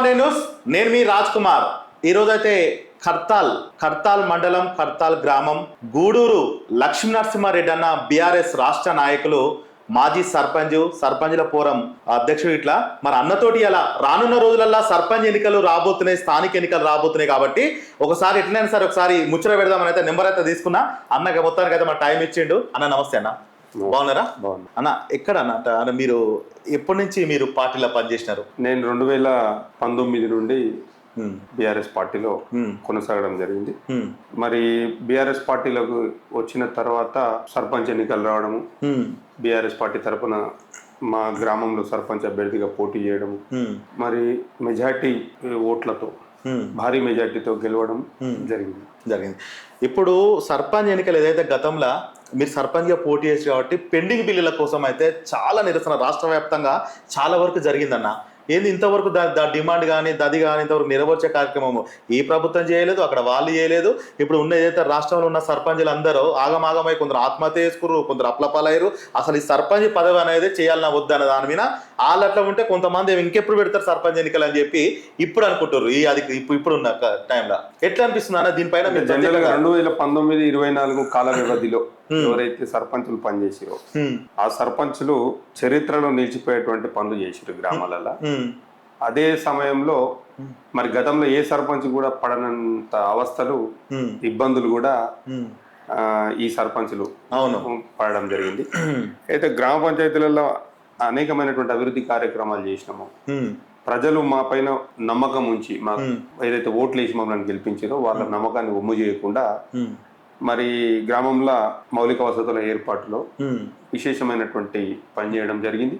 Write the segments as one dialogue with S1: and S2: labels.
S1: Morning news నేను మీ రాజ్ కుమార్ ఈరోజైతే కర్తాల్ కర్తాల్ మండలం కర్తాల్ గ్రామం గూడూరు లక్ష్మీ నరసింహారెడ్డి అన్న బీఆర్ఎస్ రాష్ట్ర నాయకులు మాజీ సర్పంచ్ సర్పంచ్ల పోరం అధ్యక్షుడు ఇట్లా. మరి అన్నతోటి అలా రానున్న రోజులల్లో సర్పంచ్ ఎన్నికలు రాబోతున్నాయి స్థానిక ఎన్నికలు రాబోతున్నాయి కాబట్టి ఒకసారి ఎట్లయినా సరే ఒకసారి ముచ్చట పెడదామని అయితే నెంబర్ అయితే తీసుకున్నా. అన్నకి మొత్తానికి అయితే మా టైం ఇచ్చిండు. అన్న నమస్తే అన్న. బాగున్నారా అన్న ఎక్కడ అన్న మీరు ఎప్పటి నుంచి మీరు పార్టీలో పనిచేసినారు
S2: నేను రెండు వేల పంతొమ్మిది నుండి. బీఆర్ఎస్ పార్టీలో. కొనసాగడం జరిగింది. మరి బీఆర్ఎస్ పార్టీలకు వచ్చిన తర్వాత సర్పంచ్ ఎన్నికలు రావడము. బీఆర్ఎస్ పార్టీ తరపున మా గ్రామంలో సర్పంచ్ అభ్యర్థిగా పోటీ చేయడము
S1: హ్మ్.
S2: మరి మెజార్టీ ఓట్లతో. భారీ మెజార్టీతో గెలవడం జరిగింది
S1: జరిగింది ఇప్పుడు సర్పంచ్ ఎన్నికలు ఏదైతే గతంలో మీరు సర్పంచ్గా పోటీ చేసి కాబట్టి పెండింగ్ బిల్లుల కోసం అయితే చాలా నిరసన రాష్ట్ర వ్యాప్తంగా చాలా వరకు జరిగిందన్న. ఏంది ఇంతవరకు దా దా డిమాండ్ కానీ దది కానీ ఇంతవరకు నెరవేర్చే కార్యక్రమం ఈ ప్రభుత్వం చేయలేదు అక్కడ వాళ్ళు చేయలేదు. ఇప్పుడు ఉన్న ఏదైతే రాష్ట్రంలో ఉన్న సర్పంచులు అందరూ ఆగమాగమై కొందరు ఆత్మహత్య చేసుకున్నారు కొందరు అప్లపాలయ్యారు. అసలు ఈ సర్పంచ్ పదవి అనేది చేయాలన్నా వద్దన్న దాని మీద వాళ్ళు అట్లా ఉంటే కొంతమంది ఇంకెప్పుడు పెడతారు సర్పంచ్ ఎన్నికలు అని చెప్పి ఇప్పుడు అనుకుంటారు ఈ అది ఇప్పుడు ఉన్న టైంలో. ఎట్లా అనిపిస్తుంది అన్న దీనిపైన మీరు
S2: రెండు వేల పంతొమ్మిది ఇరవై నాలుగు కాల వ్యవధిలో ఎవరైతే సర్పంచులు పనిచేసారో. ఆ సర్పంచులు చరిత్రలో నిలిచిపోయేటువంటి పనులు చేసిరు గ్రామాలలో. అదే సమయంలో మరి గతంలో ఏ సర్పంచ్ కూడా పడనంత అవస్థలు. ఇబ్బందులు కూడా ఈ సర్పంచులు
S1: అవును.
S2: పడడం జరిగింది. అయితే గ్రామ పంచాయతీలలో అనేకమైనటువంటి అభివృద్ధి కార్యక్రమాలు చేసినాము. ప్రజలు మా పైన నమ్మకం ఉంచి మా ఏదైతే ఓట్లు వేసి మమ్మల్ని గెలిపించారో వాళ్ళ నమ్మకాన్ని ఒమ్ము చేయకుండా. మరి గ్రామంలో మౌలిక వసతుల ఏర్పాటులో. విశేషమైనటువంటి పని చేయడం జరిగింది.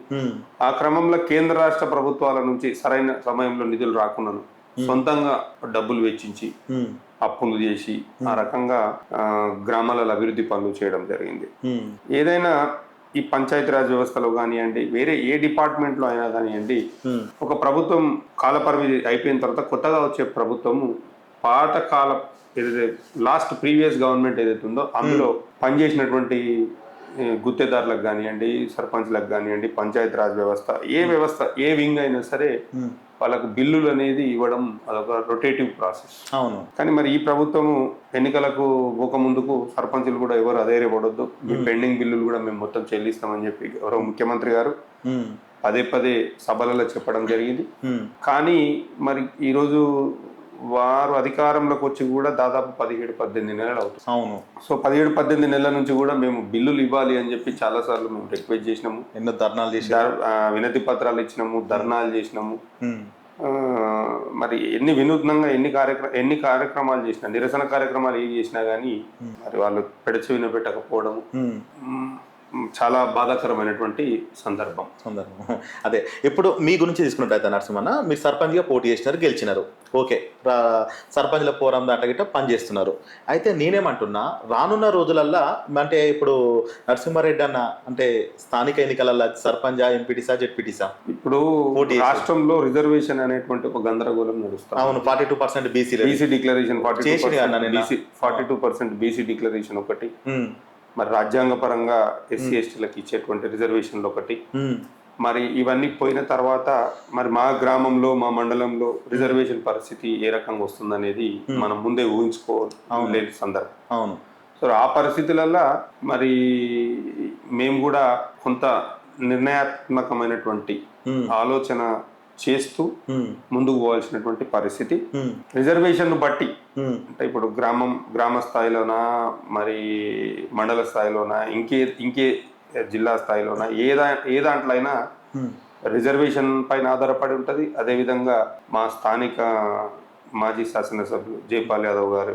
S2: ఆ క్రమంలో కేంద్ర రాష్ట్ర ప్రభుత్వాల నుంచి సరైన సమయంలో నిధులు రాకున్నాను సొంతంగా డబ్బులు వెచ్చించి. అప్పులు చేసి ఆ రకంగా గ్రామాలలో అభివృద్ధి పనులు చేయడం జరిగింది. ఏదైనా ఈ పంచాయతీరాజ్ వ్యవస్థలో కానివ్వండి వేరే ఏ డిపార్ట్మెంట్లో అయినా కానివ్వండి. ఒక ప్రభుత్వం కాలపరిమితి అయిపోయిన తర్వాత కొత్తగా వచ్చే ప్రభుత్వము పాత కాల ఏదైతే లాస్ట్ ప్రీవియస్ గవర్నమెంట్ ఏదైతే ఉందో అందులో పనిచేసినటువంటి గుత్తేదారులకు కానివ్వండి సర్పంచ్లకు కానివ్వండి పంచాయతీ రాజ్ వ్యవస్థ ఏ వ్యవస్థ ఏ వింగ్ అయినా సరే. వాళ్ళకు బిల్లులు అనేది ఇవ్వడం అదొక రొటేటివ్ ప్రాసెస్.
S1: అవును.
S2: కానీ మరి ఈ ప్రభుత్వము ఎన్నికలకు పోక ముందుకు సర్పంచులు కూడా ఎవరు అధైర్యపడొద్దు. మీ పెండింగ్ బిల్లులు కూడా మేము మొత్తం చెల్లిస్తామని చెప్పి గౌరవ ముఖ్యమంత్రి గారు. పదే పదే సభలలో చెప్పడం జరిగింది. కానీ మరి ఈరోజు వారు అధికారంలోకి వచ్చి కూడా దాదాపు పదిహేడు పద్దెనిమిది నెలలు అవుతుంది.
S1: అవును.
S2: సో పదిహేడు పద్దెనిమిది నెలల నుంచి కూడా మేము బిల్లులు ఇవ్వాలి అని చెప్పి చాలా సార్లు మేము రిక్వెస్ట్ చేసినాము.
S1: ఎన్నో ధర్నాలు చేసి
S2: దర్- ఆ, వినతి పత్రాలు ఇచ్చినాము ధర్నాలు చేసినాము. మరి ఎన్ని వినూత్నంగా ఎన్ని కార్యక్రమ ఎన్ని కార్యక్రమాలు చేసినా నిరసన కార్యక్రమాలు ఏవి చేసినా కానీ మరి వాళ్ళు పెడచె వినపెట్టకపోవడం చాలా బాధాకరమైనటువంటి సందర్భం.
S1: సందర్భం. అదే ఇప్పుడు మీ గురించి తీసుకున్నట్టయితే నరసింహన్న మీరు సర్పంచ్గా పోటీ చేసినారు గెలిచినారు. ఓకే సర్పంచ్ల పోరం దాంట్లో గిట్ట పనిచేస్తున్నారు అయితే నేనేమంటున్నా రానున్న రోజులల్లా అంటే ఇప్పుడు నరసింహారెడ్డి అన్న అంటే స్థానిక ఎన్నికలల్లో సర్పంచా ఎంపీటీసా జెడ్పీటీసా?
S2: ఇప్పుడు. రాష్ట్రంలో రిజర్వేషన్ అనేటువంటి ఒక గందరగోళం నడుస్తాం
S1: అవును ఫార్టీ టూ పర్సెంట్ బీసీలు
S2: BC declaration. BC forty two percent BC declaration ఒకటి. మరి రాజ్యాంగ పరంగా ఎస్సీ ఎస్టీలకు ఇచ్చేటువంటి రిజర్వేషన్లు ఒకటి. మరి ఇవన్నీ పోయిన తర్వాత మరి మా గ్రామంలో మా మండలంలో రిజర్వేషన్ పరిస్థితి ఏ రకంగా వస్తుందనేది మనం ముందే ఊహించుకోలేని సందర్భం.
S1: అవును.
S2: సో ఆ పరిస్థితులల్లో మరి మేము కూడా కొంత నిర్ణయాత్మకమైనటువంటి. ఆలోచన చేస్తూ. ముందుకు పోవాల్సినటువంటి పరిస్థితి. రిజర్వేషన్ బట్టి. అంటే ఇప్పుడు గ్రామం గ్రామ స్థాయిలోనా మరి మండల స్థాయిలోనా ఇంకే ఇంకే జిల్లా స్థాయిలోనా ఏ దా ఏ దాంట్లో అయినా. రిజర్వేషన్ పైన ఆధారపడి ఉంటుంది అదేవిధంగా మా స్థానిక మాజీ శాసనసభ్యులు జైపాల్ యాదవ్ గారు.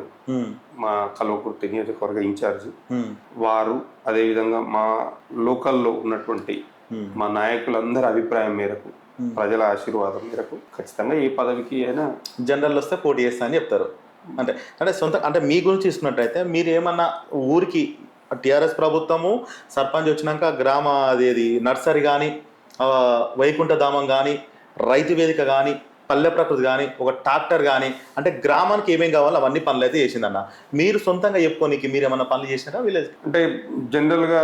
S2: మా కల్వకుర్తి నియోజకవర్గ ఇన్ఛార్జ్. వారు అదేవిధంగా మా లోకల్లో ఉన్నటువంటి. మా నాయకులందరి అభిప్రాయం మేరకు ప్రజల ఆశీర్వాదం మేరకు ఖచ్చితంగా ఏ పదవికి అయినా
S1: జనరల్ వస్తే పోటీ చేస్తా అని చెప్తారు. అంటే అంటే సొంత అంటే మీ గురించి తీసుకున్నట్టయితే మీరు ఏమన్నా ఊరికి టిఆర్ఎస్ ప్రభుత్వము సర్పంచ్ వచ్చినాక గ్రామ అదేది నర్సరీ కానీ వైకుంఠ ధామం కానీ రైతు వేదిక కానీ పల్లె ప్రకృతి కానీ ఒక ట్రాక్టర్ కానీ అంటే గ్రామానికి ఏమేం కావాలో అవన్నీ పనులు అయితే చేసిందన్న. మీరు సొంతంగా చెప్పుకోనికి మీరు ఏమన్నా పనులు చేసినారా విలేజ్?
S2: అంటే జనరల్గా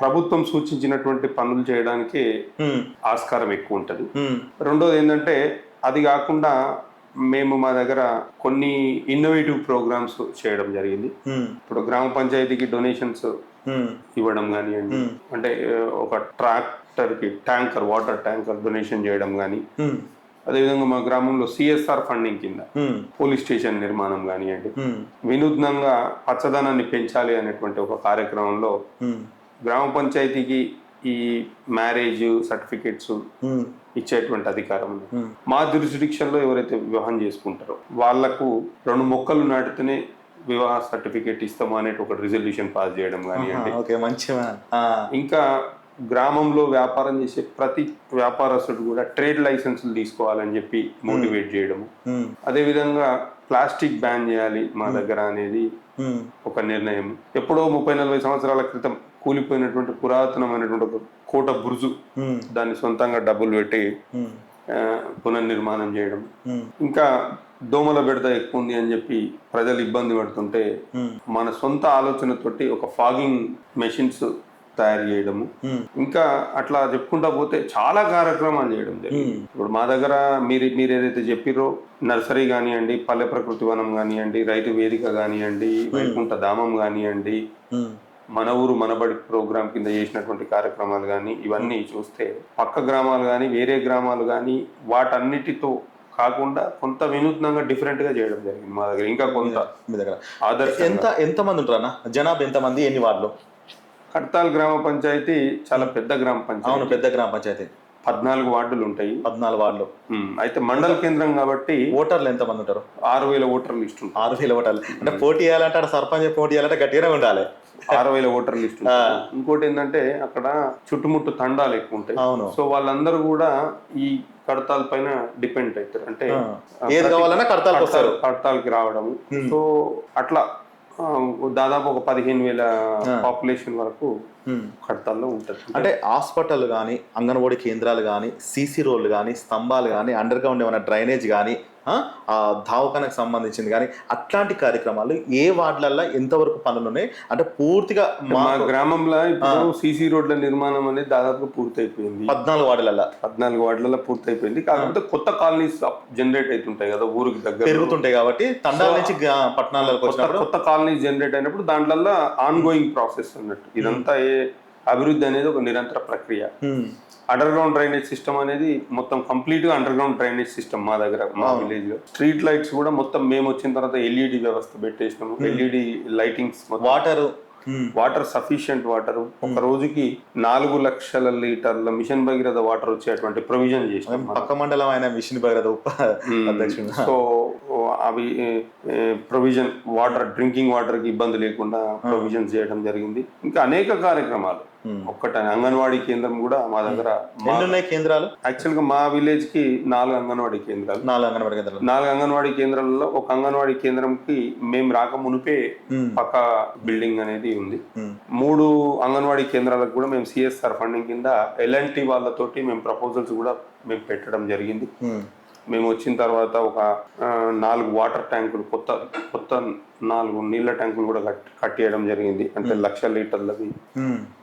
S2: ప్రభుత్వం సూచించినటువంటి పనులు చేయడానికి ఆస్కారం ఎక్కువ ఉంటుంది. రెండోది ఏంటంటే అది కాకుండా మేము మా దగ్గర కొన్ని ఇన్నోవేటివ్ ప్రోగ్రామ్స్ చేయడం జరిగింది. ఇప్పుడు గ్రామ పంచాయతీకి డొనేషన్స్ ఇవ్వడం కానివ్వండి అంటే ఒక ట్రాక్టర్కి ట్యాంకర్ వాటర్ ట్యాంకర్ డొనేషన్ చేయడం కానీ అదేవిధంగా మా గ్రామంలో సిఎస్ఆర్ ఫండింగ్ కింద పోలీస్ స్టేషన్ నిర్మాణం కానివ్వండి వినూత్నంగా పచ్చదనాన్ని పెంచాలి అనేటువంటి ఒక కార్యక్రమంలో గ్రామ పంచాయతీకి ఈ మ్యారేజ్ సర్టిఫికెట్స్ ఇచ్చేటువంటి అధికారం. మా జ్యూరిస్డిక్షన్లో ఎవరైతే వివాహం చేసుకుంటారో వాళ్ళకు రెండు మొక్కలు నాటితేనే వివాహ సర్టిఫికేట్ ఇస్తాము అనేటి ఒక రిజల్యూషన్ పాస్ చేయడం కానివ్వండి.
S1: ఆ,
S2: ఇంకా గ్రామంలో వ్యాపారం చేసే ప్రతి వ్యాపారస్తుడు కూడా ట్రేడ్ లైసెన్సులు తీసుకోవాలని చెప్పి మోటివేట్ చేయడము. అదేవిధంగా ప్లాస్టిక్ బ్యాన్ చేయాలి మా దగ్గర అనేది ఒక నిర్ణయం. ఎప్పుడో ముప్పై నలభై సంవత్సరాల క్రితం కూలిపోయినటువంటి పురాతనమైనటువంటి ఒక కోట బురుజు దాన్ని సొంతంగా డబ్బులు పెట్టి పునర్నిర్మాణం చేయడం. ఇంకా దోమల బెడద ఎక్కువ ఉంది అని చెప్పి ప్రజలు ఇబ్బంది పడుతుంటే మన సొంత ఆలోచనతోటి ఒక ఫాగింగ్ మెషిన్స్ తయారు చేయడము. ఇంకా అట్లా చెప్పుకుంటా పోతే చాలా కార్యక్రమాలు చేయడం జరిగింది. ఇప్పుడు మా దగ్గర మీరు మీరు ఏదైతే చెప్పిరో నర్సరీ కానివ్వండి పల్లె ప్రకృతి వనం కానివ్వండి రైతు వేదిక కానివ్వండి వైకుంఠ ధామం కానివ్వండి మన ఊరు మనబడి ప్రోగ్రాం కింద చేసినటువంటి కార్యక్రమాలు కానీ ఇవన్నీ చూస్తే పక్క గ్రామాలు కానీ వేరే గ్రామాలు కానీ వాటన్నిటితో కాకుండా కొంత వినూత్నంగా డిఫరెంట్గా చేయడం జరిగింది మా దగ్గర ఇంకా కొంత
S1: మీ దగ్గర
S2: ఆదర్శ
S1: ఎంత ఎంత మంది ఉంటారు అన్న? జనాభా ఎంత మంది ఎన్ని వార్డులు?
S2: కడతాల్ గ్రామ పంచాయతీ చాలా పెద్ద గ్రామ
S1: అవును
S2: పంచాయతీ
S1: పెద్ద గ్రామ పంచాయతీ.
S2: పద్నాలుగు వార్డులు ఉంటాయి.
S1: పద్నాలుగు వార్డులు.
S2: అయితే మండల కేంద్రం కాబట్టి
S1: ఓటర్లు ఎంత మంది ఉంటారు?
S2: ఆరు వేల ఓటర్ లిస్ట్ ఉంటుంది.
S1: ఆరు వేల ఓటర్లు. అంటే పోటీ చేయాలంటే సర్పంచ్ పోటీ చేయాలంటే గట్టిగానే ఉండాలి.
S2: ఆరు వేల ఓటర్ లిస్ట్ ఇంకోటి ఏంటంటే అక్కడ చుట్టుముట్టు తండాలు ఎక్కువ ఉంటాయి. సో వాళ్ళందరూ కూడా ఈ కడతాల పైన డిపెండ్ అవుతారు. అంటే.
S1: ఏది కావాలన్నా కడతాలకు వస్తారు.
S2: కడతాల్- కడతాల్కి రావడము సో అట్లా దాదాపు ఒక పదిహేను వేల పాపులేషన్ వరకు. కడతాల్లో ఉంటుంది.
S1: అంటే హాస్పిటల్ కానీ అంగన్వాడీ కేంద్రాలు కానీ సీసీ రోడ్లు కానీ స్తంభాలు కానీ అండర్ గ్రౌండ్ ఏమైనా డ్రైనేజ్ కానీ ఆ? దవాఖానకు సంబంధించింది. కానీ అట్లాంటి కార్యక్రమాలు ఏ వార్డులల్లో ఎంతవరకు పనులు ఉన్నాయి అంటే పూర్తిగా మా
S2: గ్రామంలో ఇప్పుడు సీసీ రోడ్ల నిర్మాణం అనేది దాదాపు పూర్తయిపోయింది.
S1: పద్నాలుగు వార్డులల్లో.
S2: పద్నాలుగు వార్డులలో పూర్తయిపోయింది. కాకపోతే కొత్త కాలనీస్ జనరేట్ అవుతుంటాయి కదా ఊరికి దగ్గర
S1: పెరుగుతుంటాయి కాబట్టి తండాల నుంచి పట్టణాలకు
S2: కొత్త
S1: వచ్చినప్పుడు
S2: కొత్త కాలనీస్ జనరేట్ అయినప్పుడు దాంట్లో ఆన్ గోయింగ్ ప్రాసెస్ అన్నట్టు. ఇదంతా ఏ అభివృద్ధి అనేది ఒక నిరంతర ప్రక్రియ. అండర్ గ్రౌండ్ డ్రైనేజ్ సిస్టమ్ అనేది మొత్తం కంప్లీట్గా అండర్ గ్రౌండ్ డ్రైనేజ్ సిస్టమ్ మా దగ్గర మా విలేజ్లో. స్ట్రీట్ లైట్స్ కూడా మొత్తం మేము వచ్చిన తర్వాత ఎల్ఈడి వ్యవస్థ పెట్టేసినాము. LED lightings
S1: water
S2: water sufficient water ఒక రోజుకి నాలుగు లక్షల లీటర్ల మిషన్ భగీరథ వాటర్ వచ్చేటువంటి ప్రొవిజన్ చేసినాం
S1: పక్క మండలం ఆయన మిషన్ భగీరథ ఉప అధ్యక్షుడు.
S2: సో అవి ప్రొవిజన్ వాటర్ డ్రింకింగ్ వాటర్కి ఇబ్బంది లేకుండా ప్రొవిజన్ చేయడం జరిగింది. ఇంకా అనేక కార్యక్రమాలు. ఒక్కట అంగన్వాడీ కేంద్రం కూడా మా దగ్గర
S1: కేంద్రాలు?
S2: యాక్చువల్గా మా విలేజ్కి నాలుగు అంగన్వాడీ కేంద్రాలు.
S1: నాలుగు అంగన్వాడీ కేంద్రాలు.
S2: నాలుగు అంగన్వాడీ కేంద్రాలలో ఒక అంగన్వాడీ కేంద్రంకి మేము రాక మునిపే పక్క బిల్డింగ్ అనేది ఉంది. మూడు అంగన్వాడీ కేంద్రాలకు కూడా మేము సిఎస్ఆర్ ఫండింగ్ కింద ఎల్ఎన్టీ వాళ్ళతోటి మేము ప్రపోజల్స్ కూడా మేము పెట్టడం జరిగింది. మేము వచ్చిన తర్వాత ఒక నాలుగు వాటర్ ట్యాంకులు కొత్త కొత్త నాలుగు నీళ్ళ ట్యాంకులు కూడా కట్ కట్టేయడం జరిగింది. అంటే లక్ష లీటర్లవి.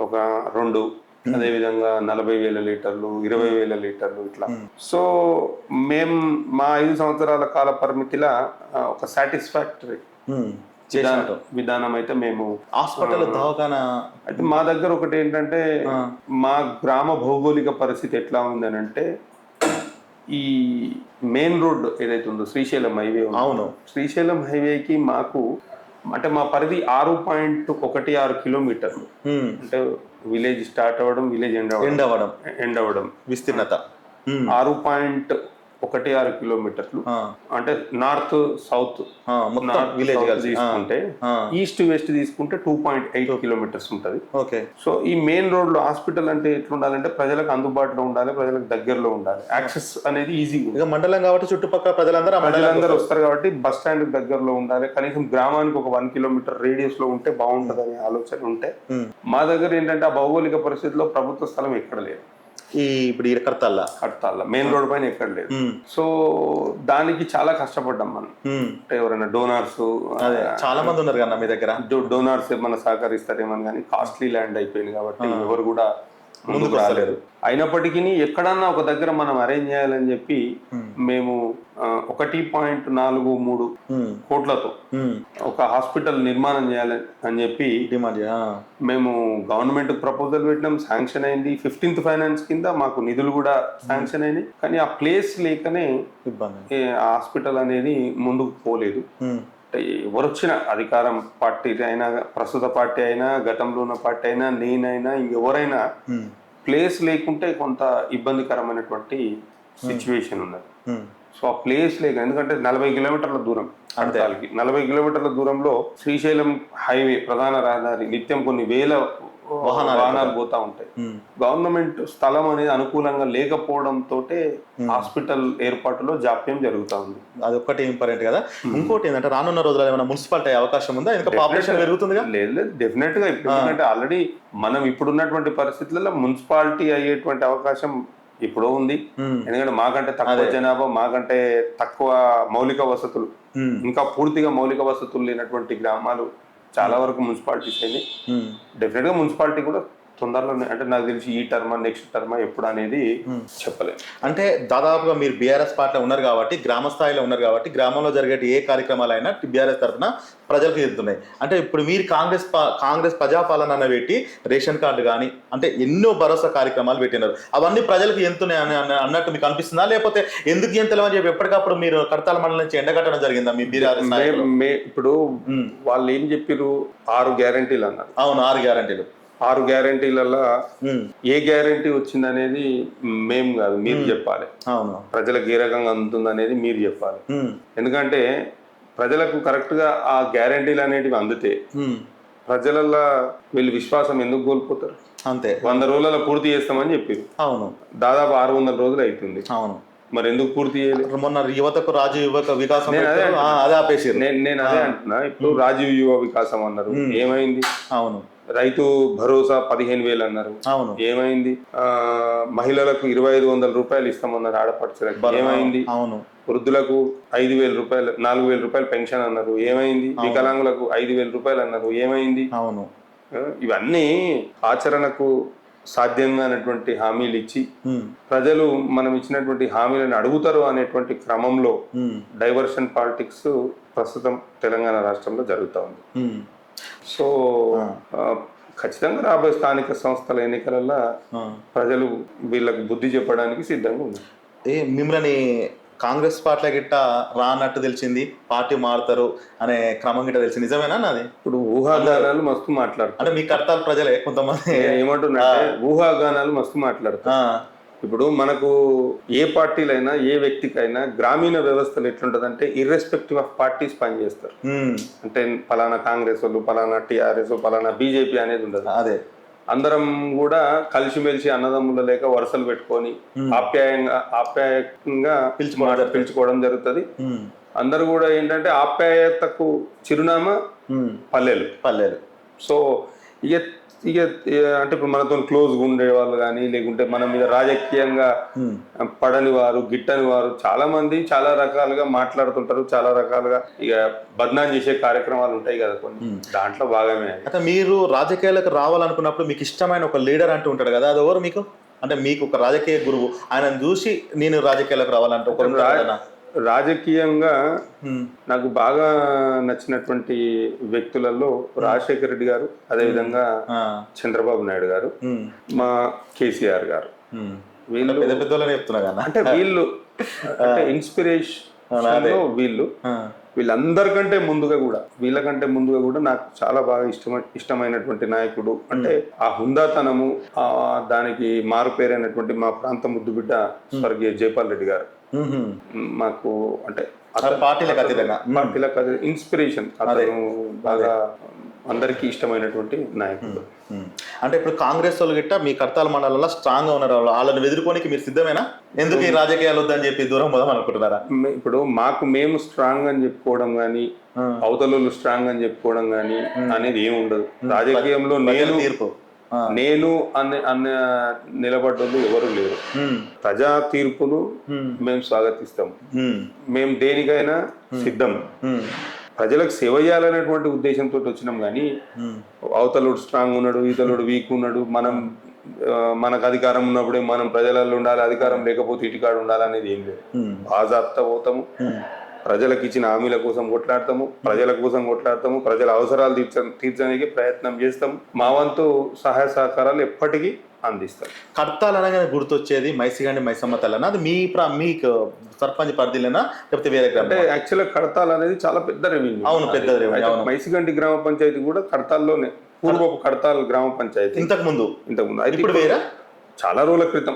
S2: ఒక రెండు అదే విధంగా నలభై వేల లీటర్లు ఇరవై వేల లీటర్లు ఇట్లా. సో మేం మా ఐదు సంవత్సరాల కాల పరిమితిలా ఒక సాటిస్ఫాక్టరీ విధానం అయితే మేము
S1: హాస్పిటల్ దవాఖాన?
S2: అయితే మా దగ్గర ఒకటి ఏంటంటే మా గ్రామ భౌగోళిక పరిస్థితి ఎట్లా ఉందనంటే ఈ మెయిన్ రోడ్ ఏదైతే ఉందో శ్రీశైలం హైవే
S1: అవును.
S2: శ్రీశైలం హైవేకి మాకు అంటే మా పరిధి ఆరు పాయింట్ ఒకటి ఆరు కిలోమీటర్లు. అంటే విలేజ్ స్టార్ట్ అవ్వడం విలేజ్ ఎండ్ అవ్వడం.
S1: ఎండ్ అవ్వడం. విస్తీర్ణత.
S2: ఆరు పాయింట్ ఒకటి ఆరు కిలోమీటర్లు. అంటే నార్త్ సౌత్
S1: విలేజ్
S2: తీసుకుంటే ఈస్ట్ వెస్ట్ తీసుకుంటే టూ పాయింట్ ఎయిట్ కిలోమీటర్స్ ఉంటుంది.
S1: ఓకే.
S2: సో ఈ మెయిన్ రోడ్లో హాస్పిటల్ అంటే ఎట్లా ఉండాలంటే ప్రజలకు అందుబాటులో ఉండాలి ప్రజలకు దగ్గరలో ఉండాలి. యాక్సెస్ అనేది ఈజీగా
S1: ఇక మండలం కాబట్టి చుట్టుపక్కల ప్రజలందరూ
S2: ప్రజలందరూ వస్తారు. కాబట్టి బస్ స్టాండ్ దగ్గరలో ఉండాలి. కనీసం గ్రామానికి ఒక వన్ కిలోమీటర్ రేడియస్లో ఉంటే బాగుంటది అనే ఆలోచన ఉంటే మా దగ్గర ఏంటంటే ఆ భౌగోళిక పరిస్థితిలో ప్రభుత్వ స్థలం ఎక్కడ లేదు.
S1: ఈ ఇప్పుడు ఈ కడతాల్లా?
S2: కడతాల మెయిన్ రోడ్ పైన ఎక్కడ లేదు. సో దానికి చాలా కష్టపడ్డాం మనం. అంటే ఎవరైనా డోనార్స్
S1: అదే చాలా మంది ఉన్నారు కదా మీ దగ్గర?
S2: డోనార్స్ ఏమన్నా సహకరిస్తారేమని కానీ కాస్ట్లీ ల్యాండ్ అయిపోయింది కాబట్టి ఎవరు కూడా
S1: ముందుకు వస్తలేదు
S2: అయినప్పటికీ ఎక్కడన్నా ఒక దగ్గర మనం అరేంజ్ చేయాలని చెప్పి మేము ఒకటి పాయింట్ నాలుగు మూడు కోట్లతో ఒక హాస్పిటల్ నిర్మాణం చేయాలి అని చెప్పి మేము గవర్నమెంట్ ప్రపోజల్ పెట్టినాం శాంక్షన్ అయింది. ఫిఫ్టీన్త్ ఫైనాన్స్ కింద మాకు నిధులు కూడా శాంక్షన్ అయినాయి. కానీ ఆ ప్లేస్ లేకనే హాస్పిటల్ అనేది ముందుకు పోలేదు.
S1: ఉమ్,
S2: అంటే ఎవరు వచ్చిన అధికారం పార్టీ అయినా ప్రస్తుత పార్టీ అయినా గతంలో ఉన్న పార్టీ అయినా నేనైనా
S1: ఉమ్,
S2: ప్లేస్ లేకుంటే కొంత ఇబ్బందికరమైనటువంటి సిచ్యువేషన్ ఉన్నది. సో ఆ ప్లేస్ లేక ఎందుకంటే నలభై కిలోమీటర్ల దూరం అడతాలకి. నలభై కిలోమీటర్ల దూరంలో శ్రీశైలం హైవే ప్రధాన రహదారి నిత్యం కొన్ని వేల
S1: వాహనాలు
S2: పోతా ఉంటాయి. గవర్నమెంట్ స్థలం అనేది అనుకూలంగా లేకపోవడంతో హాస్పిటల్ ఏర్పాటులో జాప్యం జరుగుతా ఉంది.
S1: అది ఒక్కటి ఇంపార్టెంట్ కదా. ఇంకోటి ఏంటంటే రానున్న రోజుల్లో ఏమైనా మున్సిపాలిటీ అవకాశం ఉందా? ఇంకా పాపులేషన్ పెరుగుతుందిగా?
S2: లేదు లేదు. డెఫినెట్గా ఎందుకంటే ఆల్రెడీ మనం ఇప్పుడున్నటువంటి పరిస్థితులలో మున్సిపాలిటీ అయ్యేటువంటి అవకాశం ఇప్పుడు ఉంది. ఎందుకంటే మాకంటే తక్కువ జనాభా మాకంటే తక్కువ మౌలిక వసతులు. ఇంకా పూర్తిగా మౌలిక వసతులు లేనటువంటి గ్రామాలు చాలా వరకు మున్సిపాలిటీస్ అయినాయి.
S1: ఉమ్,
S2: డెఫినెట్గా మున్సిపాలిటీ కూడా తొందరలోనే అంటే నాకు తెలిసి ఈ టర్మ్ నెక్స్ట్ టర్మ్ ఎప్పుడు అనేది చెప్పలేము
S1: అంటే దాదాపుగా మీరు బీఆర్ఎస్ పార్టీలో ఉన్నారు కాబట్టి గ్రామ స్థాయిలో ఉన్నారు కాబట్టి గ్రామంలో జరిగే ఏ కార్యక్రమాలైనా బీఆర్ఎస్ తరఫున ప్రజలకు ఎదుతున్నాయి అంటే ఇప్పుడు మీరు కాంగ్రెస్ కాంగ్రెస్ ప్రజాపాలన అన్న పెట్టి రేషన్ కార్డు కానీ అంటే ఎన్నో భరోసా కార్యక్రమాలు పెట్టినారు. అవన్నీ ప్రజలకు ఎంతున్నాయి అని అన్న- అన్నట్టు మీకు అనిపిస్తుందా? లేకపోతే ఎందుకు ఎంతలేమని చెప్పి ఎప్పటికప్పుడు మీరు కడతాల మండలం నుంచి ఎండగట్టడం జరిగిందా మీ బీఆర్ఎస్
S2: ఇప్పుడు
S1: ఉమ్,
S2: వాళ్ళు ఏం చెప్పారు ఆరు గ్యారంటీలు అన్నారు.
S1: అవును ఆరు గ్యారంటీలు.
S2: ఆరు గ్యారంటీలలో ఏ గ్యారంటీ వచ్చిందనేది మేము కాదు మీరు చెప్పాలి.
S1: అవును.
S2: ప్రజలకు ఏ రకంగా అందుతుంది అనేది మీరు చెప్పాలి. ఎందుకంటే ప్రజలకు కరెక్ట్గా ఆ గ్యారంటీలు అనేటివి అందితే ప్రజలల్లో వీళ్ళు విశ్వాసం ఎందుకు కోల్పోతారు?
S1: అంతే.
S2: వంద రోజులలో పూర్తి చేస్తామని చెప్పారు.
S1: అవును.
S2: దాదాపు ఆరు వందల రోజులు అవుతుంది
S1: అవును.
S2: మరి ఎందుకు పూర్తి చేయలేదు
S1: మొన్న యువతకు రాజు యువక వికాసం
S2: అదే
S1: పెట్టారు. ఆ, అదే ఆపేసారు
S2: నేను నేను అదే అంటున్నా. ఇప్పుడు రాజీవ్ యువ వికాసం అన్నారు. ఏమైంది?
S1: అవును.
S2: రైతు భరోసా పదిహేను వేలు అన్నారు.
S1: అవును.
S2: ఏమైంది? మహిళలకు ఇరవై ఐదు వందల రూపాయలు ఇస్తామన్నారు ఆడపడుచులకు. ఏమైంది?
S1: అవును.
S2: వృద్ధులకు ఐదు వేల రూపాయలు నాలుగు వేల రూపాయలు పెన్షన్ అన్నారు. ఏమైంది? వికలాంగులకు ఐదు వేల రూపాయలు అన్నారు. ఏమైంది?
S1: అవును.
S2: ఇవన్నీ ఆచరణకు సాధ్యంగా అనేటువంటి హామీలు ఇచ్చి ప్రజలు మనం ఇచ్చినటువంటి హామీలను అడుగుతారు అనేటువంటి క్రమంలో డైవర్షన్ పాలిటిక్స్ ప్రస్తుతం తెలంగాణ రాష్ట్రంలో జరుగుతూ ఉంది. సో ఖచ్చితంగా రాబోయే స్థానిక సంస్థల ఎన్నికలలో. ప్రజలు వీళ్ళకు బుద్ధి చెప్పడానికి సిద్ధంగా ఉన్నారు.
S1: ఏ మిమ్మల్ని కాంగ్రెస్ పార్టీలో గిట్ట రానట్టు తెలిసింది పార్టీ మారుతారు అనే క్రమం గిట్ట తెలిసింది. నిజమేనా నాది?
S2: ఇప్పుడు ఊహాగానాలు మస్తు మాట్లాడుతారు.
S1: అంటే మీ కర్తాల ప్రజలే కొంతమంది.
S2: నేను ఏమంటున్నానంటే ఊహాగానాలు మస్తు మాట్లాడతారు. ఇప్పుడు మనకు ఏ పార్టీలైనా ఏ వ్యక్తికైనా గ్రామీణ వ్యవస్థలు ఎట్లుంటదంటే ఇర్రెస్పెక్టివ్ ఆఫ్ పార్టీస్ పనిచేస్తారు అంటే పలానా కాంగ్రెస్ వాళ్ళు పలానా టీఆర్ఎస్ పలానా బీజేపీ అనేది ఉండదు.
S1: అదే.
S2: అందరం కూడా కలిసిమెలిసి అన్నదమ్ముల లేక వరుసలు పెట్టుకొని ఆప్యాయంగా ఆప్యాయంగా పిలుచుకోవడం పిలుచుకోవడం జరుగుతుంది. అందరూ కూడా ఏంటంటే ఆప్యాయతకు చిరునామా పల్లెలు.
S1: పర్లేదు
S2: సో ఇక ఇక అంటే ఇప్పుడు మనతో క్లోజ్గా ఉండే వాళ్ళు కానీ లేకుంటే మన మీద రాజకీయంగా పడని వారు గిట్టని వారు చాలా మంది చాలా రకాలుగా మాట్లాడుతుంటారు చాలా రకాలుగా ఇక బద్నాం చేసే కార్యక్రమాలు ఉంటాయి కదా కొన్ని. దాంట్లో భాగమే
S1: అంటే మీరు రాజకీయాలకు రావాలనుకున్నప్పుడు మీకు ఇష్టమైన ఒక లీడర్ అంటూ ఉంటాడు కదా అది ఎవరు మీకు? అంటే మీకు ఒక రాజకీయ గురువు. ఆయనను చూసి నేను రాజకీయాలకు రావాలంటే కదా.
S2: రాజకీయంగా నాకు బాగా నచ్చినటువంటి వ్యక్తులలో రాజశేఖర రెడ్డి గారు అదేవిధంగా చంద్రబాబు నాయుడు గారు మా కేసీఆర్ గారు. వీళ్ళు
S1: పెద్ద చెప్తున్నా కదా.
S2: అంటే వీళ్ళు అంటే ఇన్స్పిరేషన్ వీళ్ళు. వీళ్ళందరికంటే ముందుగా కూడా వీళ్ళకంటే ముందుగా కూడా నాకు చాలా బాగా ఇష్టమ ఇష్టమైనటువంటి నాయకుడు. అంటే ఆ హుందాతనము ఆ దానికి మారుపేరైనటువంటి మా ప్రాంత ముద్దుబిడ్డ స్వర్గీయ జైపాల్ రెడ్డి గారు. మాకు అంటే
S1: పార్టీలకు అతీతంగా?
S2: పార్టీలకు అది ఇన్స్పిరేషన్. అతను బాగా అందరికీ ఇష్టమైనటువంటి నాయకుడు.
S1: అంటే ఇప్పుడు కాంగ్రెస్ వాళ్ళు గిట్ట మీ కర్తాల మండలంలో స్ట్రాంగ్గా ఉన్నారు. వాళ్ళు. వాళ్ళని ఎదుర్కోనికి మీరు సిద్ధమేనా? ఎందుకు ఈ రాజకీయాలు వద్దని చెప్పి దూరం పోదాం అనుకుంటున్నారా?
S2: ఇప్పుడు మాకు మేము స్ట్రాంగ్ అని చెప్పుకోవడం కానీ
S1: ఆ.
S2: అవతలలో స్ట్రాంగ్ అని చెప్పుకోవడం కానీ అనేది ఏమి ఉండదు రాజకీయంలో నేను
S1: తీర్పు.
S2: నేను అనే అన్న నిలబడ్డోళ్ళు ఎవరు లేరు. ప్రజా తీర్పును. మేము స్వాగతిస్తాం. మేము దేనికైనా సిద్ధం. ప్రజలకు సేవ చేయాలనేటువంటి ఉద్దేశంతో వచ్చినాం కానీ. అవతలుడు స్ట్రాంగ్ ఉన్నాడు ఇతలుడు వీక్ ఉన్నాడు మనం మనకు అధికారం ఉన్నప్పుడే మనం ప్రజలలో ఉండాలి అధికారం లేకపోతే ఇటుకాడు ఉండాలి అనేది ఏం లేదు. బాజాప్తా పోతాము. ప్రజలకు ఇచ్చిన హామీల కోసం కొట్లాడతాము ప్రజల కోసం కొట్లాడతాము ప్రజల అవసరాలు తీర్చ తీర్చడానికి ప్రయత్నం చేస్తాము మా వంతు సహాయ సహకారాలు ఎప్పటికీ అందిస్తాం.
S1: కడతాలు అనగానే గుర్తొచ్చేది మైసిగండి మైసమ్మ తల్లన? అది మీ ప్రా- మీకు సర్పంచ్ పరిధిలోనా? లేకపోతే వేరే
S2: అంటే
S1: గ్రామం
S2: యాక్చువల్ కడతాల్ అనేది చాలా పెద్ద రెవెన్యూ.
S1: అవును, పెద్ద అవును.
S2: మైసిగంటి గ్రామ పంచాయతీ కూడా కడతాల్లోనే పూర్వపు కడతాల్ గ్రామ పంచాయతీ.
S1: ఇంతకు ముందు?
S2: ఇంతకుముందు అయితే
S1: ఇప్పుడు వేరా?
S2: చాలా రోజుల క్రితం.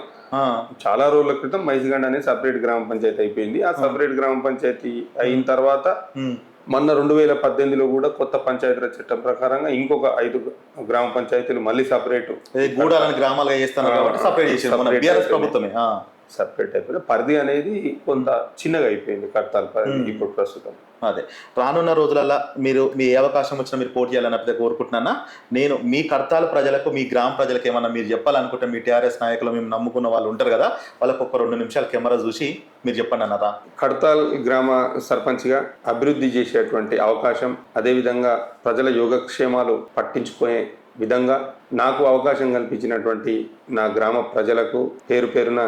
S2: చాలా రోజుల క్రితం మైసిగండ్ అనేది సపరేట్ గ్రామ పంచాయతీ అయిపోయింది. ఆ సపరేట్ గ్రామ పంచాయతీ అయిన తర్వాత మొన్న రెండు వేల పద్దెనిమిదిలో కూడా కొత్త పంచాయతీరాజ్ చట్టం ప్రకారంగా ఇంకొక ఐదు గ్రామ పంచాయతీలు మళ్ళీ సపరేట్
S1: గూడాలని గ్రామాలుగా చేస్తున్నారు కాబట్టి సపరేట్ చేసారు. ప్రభుత్వమే.
S2: సపరేట్ అయిపోయిన పరిధి అనేది కొంత చిన్నగా అయిపోయింది కడతాల పరిధి ఇప్పుడు ప్రస్తుతం.
S1: అదే. రానున్న రోజులలో మీరు మీ ఏ అవకాశం వచ్చినా మీరు పోటీ చేయాలని కోరుకుంటున్నానా? నేను మీ కర్తాల ప్రజలకు మీ గ్రామ ప్రజలకు ఏమన్నా మీరు చెప్పాలనుకుంటే మీ టీఆర్ఎస్ నాయకులు మేము నమ్ముకున్న వాళ్ళు ఉంటారు కదా వాళ్ళకు ఒక రెండు నిమిషాలు కెమెరా చూసి మీరు చెప్పండి అన్నదా
S2: కడతాల్ గ్రామ సర్పంచ్గా అభివృద్ధి చేసేటువంటి అవకాశం అదేవిధంగా ప్రజల యోగక్షేమాలు పట్టించుకునే విధంగా నాకు అవకాశం కల్పించినటువంటి నా గ్రామ ప్రజలకు పేరు పేరున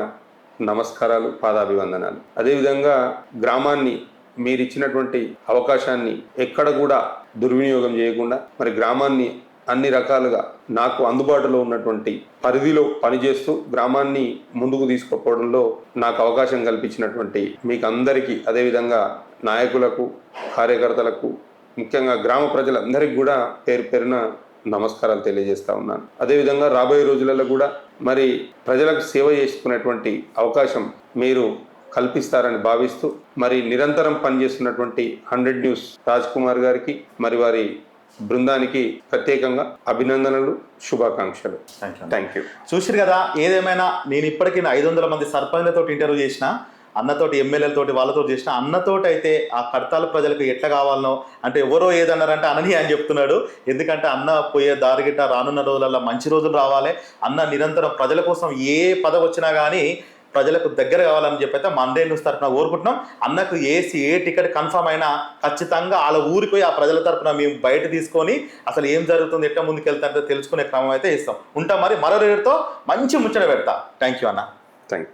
S2: నమస్కారాలు పాదాభివందనాలు. అదేవిధంగా గ్రామాన్ని మీరిచ్చినటువంటి అవకాశాన్ని ఎక్కడ కూడా దుర్వినియోగం చేయకుండా మరి గ్రామాన్ని అన్ని రకాలుగా నాకు అందుబాటులో ఉన్నటువంటి పరిధిలో పనిచేస్తూ గ్రామాన్ని ముందుకు తీసుకుపోవడంలో నాకు అవకాశం కల్పించినటువంటి మీకు అందరికీ అదేవిధంగా నాయకులకు కార్యకర్తలకు ముఖ్యంగా గ్రామ ప్రజలందరికీ కూడా పేరు పేరున నమస్కారాలు తెలియజేస్తా ఉన్నాను. అదేవిధంగా రాబోయే రోజులలో కూడా మరి ప్రజలకు సేవ చేసుకునేటువంటి అవకాశం మీరు కల్పిస్తారని భావిస్తూ మరి నిరంతరం పనిచేస్తున్నటువంటి హండ్రెడ్ న్యూస్ రాజ్ కుమార్ గారికి మరి వారి బృందానికి ప్రత్యేకంగా అభినందనలు శుభాకాంక్షలు.
S1: థ్యాంక్ యూ
S2: థ్యాంక్ యూ
S1: చూసిరు కదా ఏదేమైనా నేను ఇప్పటికీ ఐదు వందల మంది సర్పంచ్లతో ఇంటర్వ్యూ చేసిన అన్నతోటి ఎమ్మెల్యేలతోటి వాళ్ళతో చేసిన అన్నతోటి అయితే ఆ కడతాల ప్రజలకు ఎట్లా కావాలనో అంటే ఎవరో ఏదన్నారంటే అనని అని చెప్తున్నాడు. ఎందుకంటే అన్న పోయే దారి గిట్ట రానున్న రోజులలో మంచి రోజులు రావాలి. అన్న నిరంతరం ప్రజల కోసం ఏ పదవి వచ్చినా కానీ ప్రజలకు దగ్గర కావాలని చెప్పి అయితే మండే న్యూస్ తరఫున కోరుకుంటున్నాం. అన్నకు ఏసీ ఏ టికెట్ కన్ఫర్మ్ అయినా ఖచ్చితంగా వాళ్ళ ఊరికి ఆ ప్రజల తరఫున మేము బయట తీసుకొని అసలు ఏం జరుగుతుంది ఎట్లా ముందుకు వెళ్తారంటే తెలుసుకునే క్రమం అయితే ఇస్తాం. ఉంటాం మరి మరో రేటుతో మంచి ముచ్చట పెడతా. థ్యాంక్ యూ అన్న.
S2: Thank you